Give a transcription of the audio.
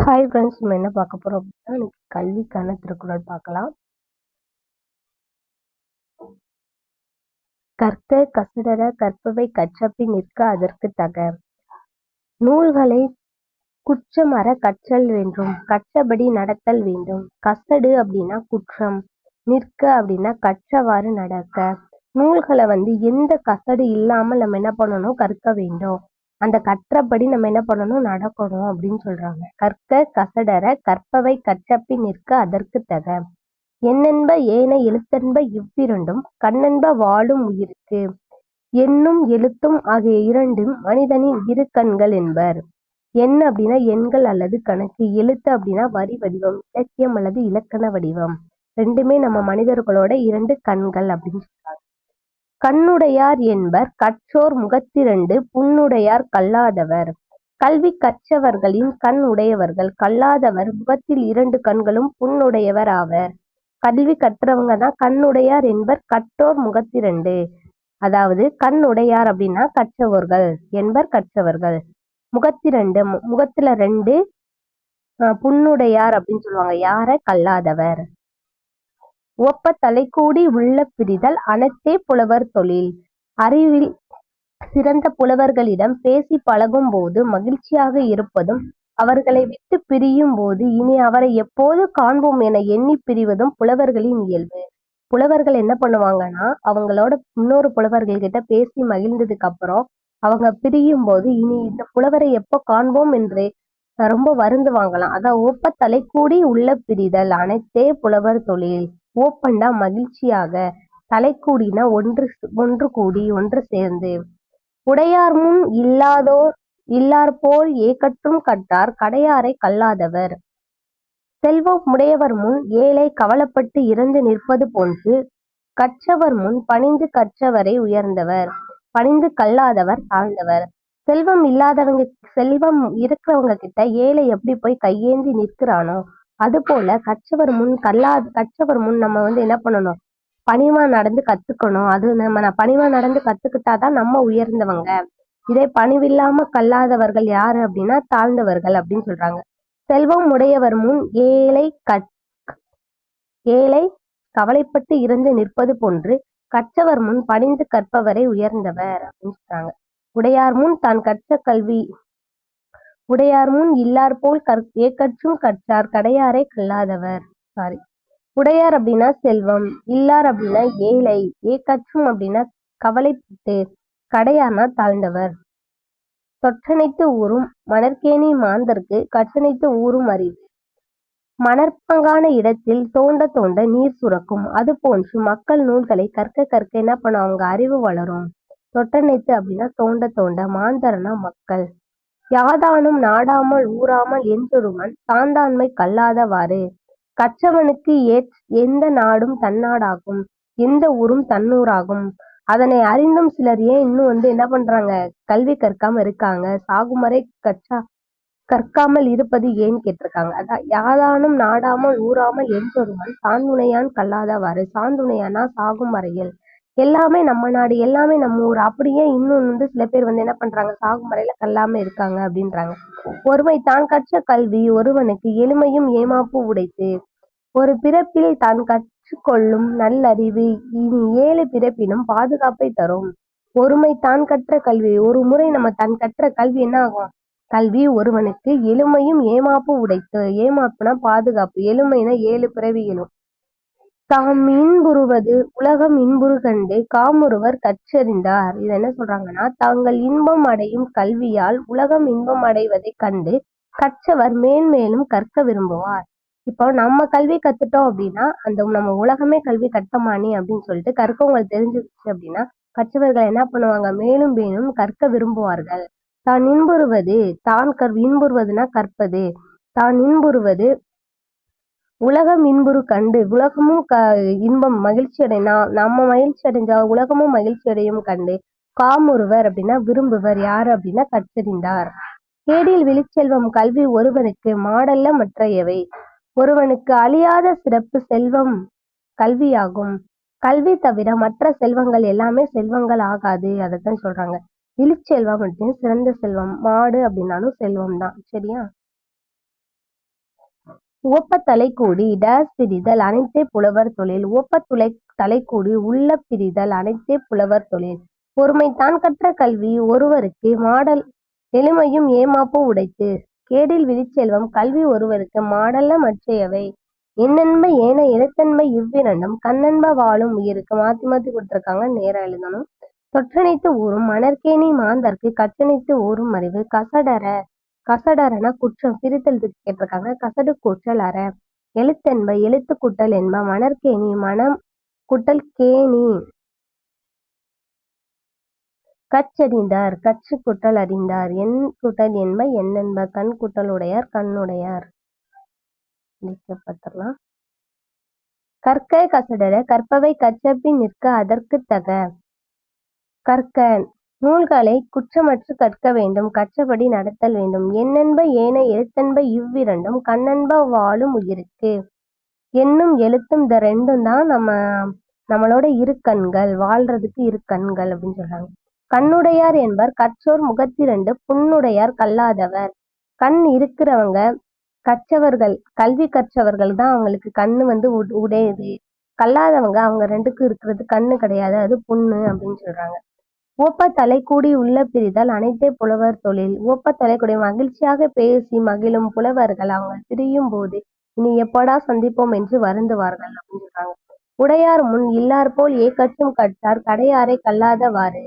Hi friends நம்ம என்ன பார்க்க போறோம் அப்படின்னா இன்னைக்கு கல்விக்கான திருக்குறள் பார்க்கலாம். கற்க கசடர கற்பவை கற்றப்பின் நிற்க அதற்கு தக. நூல்களை குற்றமற கற்றல் வேண்டும் கற்றபடி நடத்தல் வேண்டும். கசடு அப்படின்னா குற்றம் நிற்க அப்படின்னா கற்றவாறு நடக்க. நூல்களை வந்து எந்த கசடு இல்லாமல் நம்ம என்ன பண்ணணும்? கற்க வேண்டும். அந்த கற்றபடி நம்ம என்ன பண்ணணும்? நடக்கணும் அப்படின்னு சொல்றாங்க. கற்க கசடர கற்பவை கற்றப்பின் நிற்க அதற்கு தக. என்னென்ப ஏன எழுத்தென்ப இவ்விரண்டும் கண்ணென்ப வாழும் உயிருக்கு. எண்ணும் எழுத்தும் ஆகிய இரண்டும் மனிதனின் இரு கண்கள் என்பர். எண் அப்படின்னா எண்கள் அல்லது கணக்கு எழுத்து அப்படின்னா வரி வடிவம் இலக்கியம் அல்லது இலக்கண வடிவம். ரெண்டுமே நம்ம மனிதர்களோட இரண்டு கண்கள் அப்படின்னு சொல்றாங்க. கண்ணுடையார் என்பர் கற்றோர் முகத்திரண்டு புண்ணுடையார் கல்லாதவர். கல்வி கற்றவர்களின் கண் உடையவர்கள் கல்லாதவர். முகத்தில் இரண்டு கண்களும் புண்ணுடையவர் ஆவர். கல்வி கற்றவங்க தான் கண்ணுடையார் என்பர் கற்றோர் முகத்திரண்டு. அதாவது கண் உடையார் அப்படின்னா கற்றவர்கள் என்பர் கற்றவர்கள். முகத்திரண்டு முகத்துல ரெண்டு புண்ணுடையார் அப்படின்னு சொல்லுவாங்க. யார? கல்லாதவர். ஒப்ப தலைக்கூடி உள்ள பிரிதல் அனைத்தே புலவர் தொழில். அறிவில் சிறந்த புலவர்களிடம் பேசி பழகும் போது மகிழ்ச்சியாக இருப்பதும் அவர்களை விட்டு பிரியும் போது இனி அவரை எப்போது காண்போம் என எண்ணி பிரிவதும் புலவர்களின் இயல்பு. புலவர்கள் என்ன பண்ணுவாங்கன்னா அவங்களோட இன்னொரு புலவர்கள் கிட்ட பேசி மகிழ்ந்ததுக்கு அப்புறம் அவங்க பிரியும் போது இனி இந்த புலவரை எப்போ காண்போம் என்று ரொம்ப வருந்துவாங்களாம். அதான் ஒப்ப தலைக்கூடி கூடி உள்ள பிரிதல் அனைத்தே புலவர் தொழில். ஓப்பண்டா மகிழ்ச்சியாக. தலைக்கூடின ஒன்று ஒன்று கூடி ஒன்று சேர்ந்து. உடையார் முன் இல்லாதோர் இல்லார் போல் ஏகற்றும் கட்டார் கடையாரை கல்லாதவர். செல்வம் உடையவர் முன் ஏழை கவலப்பட்டு இறந்து நிற்பது போன்று கற்றவர் முன் பணிந்து கற்றவரை உயர்ந்தவர். பணிந்து கல்லாதவர் தாழ்ந்தவர். செல்வம் இல்லாதவங்க செல்வம் இருக்கிறவங்க கிட்ட ஏழை எப்படி போய் கையேந்தி நிற்கிறானோ அது போல கற்றவர் முன் கல்லா கற்றவர் முன் நம்ம வந்து என்ன பண்ணணும்? பணிவா நடந்து கத்துக்கணும். அது நம்ம பணிவா நடந்து கத்துக்கிட்டாதான் நம்ம உயர்ந்தவங்க. இதே பணிவில்லாம கல்லாதவர்கள் யாரு அப்படின்னா தாழ்ந்தவர்கள் அப்படின்னு சொல்றாங்க. செல்வம் உடையவர் முன் ஏழை கற் ஏழை கவலைப்பட்டு இருந்து நிற்பது போன்று கற்றவர் முன் பணிந்து கற்பவரை உயர்ந்தவர் அப்படின்னு சொல்றாங்க. உடையார் முன் தான் கற்ற கல்வி உடையார் முன் இல்லார் போல் கற் ஏக்கற்றும் கற்றார் கடையாரை கல்லாதவர். சாரி உடையார் அப்படின்னா செல்வம் இல்லார் அப்படின்னா ஏழை ஏக்கற்றும் அப்படின்னா கவலைப்பட்டு கடையார்னா தாழ்ந்தவர். தொற்றனைத்து ஊரும் மணற்கேணி மாந்தர்க்கு கற்றனைத்து ஊரும் அறிவு. மணற்பங்கான இடத்தில் தோண்ட தோண்ட நீர் சுரக்கும் அது போன்று மக்கள் நூல்களை கற்க கற்க என்ன பண்ண அவங்க அறிவு வளரும். தொட்டனைத்து அப்படின்னா தோண்ட தோண்ட மாந்தர்னா மக்கள். யாதானும் நாடாமல் ஊராமல் என்றொருவன் தாந்தாண்மை கல்லாதவாறு. கற்றவனுக்கு எந்த நாடும் தன்னாடாகும் எந்த ஊரும் தன்னூராகும் அதனை அறிந்தும் சிலர் ஏன் இன்னும் வந்து என்ன பண்றாங்க? கல்வி கற்காம இருக்காங்க. சாகுமறை கற்றா கற்காமல் இருப்பது ஏன் கேட்டிருக்காங்க? அதான் யாதானும் நாடாமல் ஊராமல் என்றொருவன் சாந்துணையான் கல்லாதவாறு. சாந்துணையானா சாகும் வரையில் எல்லாமே நம்ம நாடு எல்லாமே நம்ம ஊர். அப்படியே இன்னும் வந்து சில பேர் வந்து என்ன பண்றாங்க? சாகுமறையில கல்லாம இருக்காங்க அப்படின்றாங்க. ஒருமை தான் கற்ற கல்வி ஒருவனுக்கு எளிமையும் ஏமாப்பு உடைத்து ஒரு பிறப்பில் தான் கற்றுக்கொள்ளும் நல்லறிவு இனி ஏழு பிறப்பினும் பாதுகாப்பை தரும். ஒருமை தான் கற்ற கல்வி ஒரு முறை நம்ம தன் கற்ற கல்வி என்ன ஆகும்? கல்வி ஒருவனுக்கு எளிமையும் ஏமாப்பு உடைத்து ஏமாப்புனா பாதுகாப்பு எளிமைனா ஏழு பிறவிகளும். தாம் இன்புறுவது உலகம் இன்புறுகண்டு காமுருவர் கற்றறிந்தார் இது என்ன சொல்றாங்கன்னா தாங்கள் இன்பம் அடையும் கல்வியால் உலகம் இன்பம் அடைவதைக் கண்டு கற்றவர் மேன்மேலும் கற்க விரும்புவார். இப்போ நம்ம கல்வி கத்துட்டோம் அப்படின்னா அந்த நம்ம உலகமே கல்வி கட்டமானி அப்படின்னு சொல்லிட்டு கற்கவங்களுக்கு தெரிஞ்சிருச்சு அப்படின்னா கற்றவர்கள் என்ன பண்ணுவாங்க? மேலும் மேலும் கற்க விரும்புவார்கள். தான் இன்புறுவது தான் கற் இன்புறுவதுனா கற்பது. தான் இன்புறுவது உலகம் இன்புறு கண்டு உலகமும் க இன்பம் மகிழ்ச்சி அடைனா நம்ம மகிழ்ச்சி அடைஞ்சா உலகமும் மகிழ்ச்சி அடையும் கண்டு காமுறுவர் அப்படின்னா விரும்புவர் யார் அப்படின்னா கற்றறிந்தார். கேடில் விழிச்செல்வம் கல்வி ஒருவனுக்கு மாடல்ல மற்றையவை ஒருவனுக்கு அழியாத சிறப்பு செல்வம் கல்வியாகும். கல்வி தவிர மற்ற செல்வங்கள் எல்லாமே செல்வங்கள் ஆகாது அதைத்தான் சொல்றாங்க. விழிச்செல்வம் அப்படின்னு சிறந்த செல்வம் மாடு அப்படின்னாலும் செல்வம் தான் சரியா? உவப்ப தலைக்கூடி டேஸ் பிரிதல் அனைத்தே புலவர் தொழில். உவப்ப துளை தலைக்கூடி உள்ள பிரிதல் அனைத்தே புலவர் தொழில். பொறுமை தான் கற்ற கல்வி ஒருவருக்கு மாடல் எளிமையும் ஏமாப்பும் உடைத்து. கேடில் விழிச்செல்வம் கல்வி ஒருவருக்கு மாடல்ல மற்றையவை. என்னென்ப ஏன எழுத்தென்ப இவ்விரண்டும் கண்ணென்ப வாழும் உயிருக்கு மாத்தி மாத்தி கொடுத்துருக்காங்க. நேரம் எழுதணும். தொற்றனைத்து ஊறும் மணற்கேணி மாந்தர்க்கு கற்றனைத்து ஊறும் அறிவு கசடற. கசடறன குற்றம் பிரித்தெழுத்துக்கு கேட்டிருக்காங்க. கசடு கூற்றல் அற எழுத்தென்ப எழுத்து கூட்டல் என்ப மணற்கேணி மனம் குட்டல் கேணி. கச்சறிந்தார் கற்று குட்டல் அறிந்தார். எண் குட்டல் என்ப என்னென்ப கண் குட்டல் உடையார் கண்ணுடையார் பார்த்துடலாம் கற்க கசடர கற்பவை கச்சப்பி நிற்க அதற்கு தக. கற்க நூல்களை குற்றமற்று கற்க வேண்டும் கற்றபடி நடத்தல் வேண்டும். எண்ணென்ப ஏன எழுத்தென்ப இவ்விரண்டும் கண்ணென்ப வாழும் உயிருக்கு. எண்ணும் எழுத்தும் இந்த ரெண்டும் தான் நம்ம நம்மளோட இரு கண்கள் வாழ்றதுக்கு இரு கண்கள் அப்படின்னு சொல்றாங்க. கண்ணுடையார் என்பர் கற்றோர் முகத்திரண்டு புண்ணுடையார் கல்லாதவர். கண் இருக்கிறவங்க கற்றவர்கள் கல்வி கற்றவர்கள் தான் அவங்களுக்கு கண்ணு வந்து உடையுது. கல்லாதவங்க அவங்க ரெண்டுக்கும் இருக்கிறது கண்ணு கிடையாது அது புண்ணு அப்படின்னு சொல்றாங்க. ஓப்ப தலைக்கூடி உள்ள பிரிதல் அனைத்தே புலவர் தொழில். ஓப்ப தலைக்கூடி மகிழ்ச்சியாக பேசி மகிழும் புலவர்கள் அவங்க பிரியும் போது இனி எப்படா சந்திப்போம் என்று வருந்துவார்கள் அப்படின்னு சொல்றாங்க. உடையார் முன் இல்லார் போல் ஏக்கற்றும் கற்றார். கடையாரை கல்லாதவாறு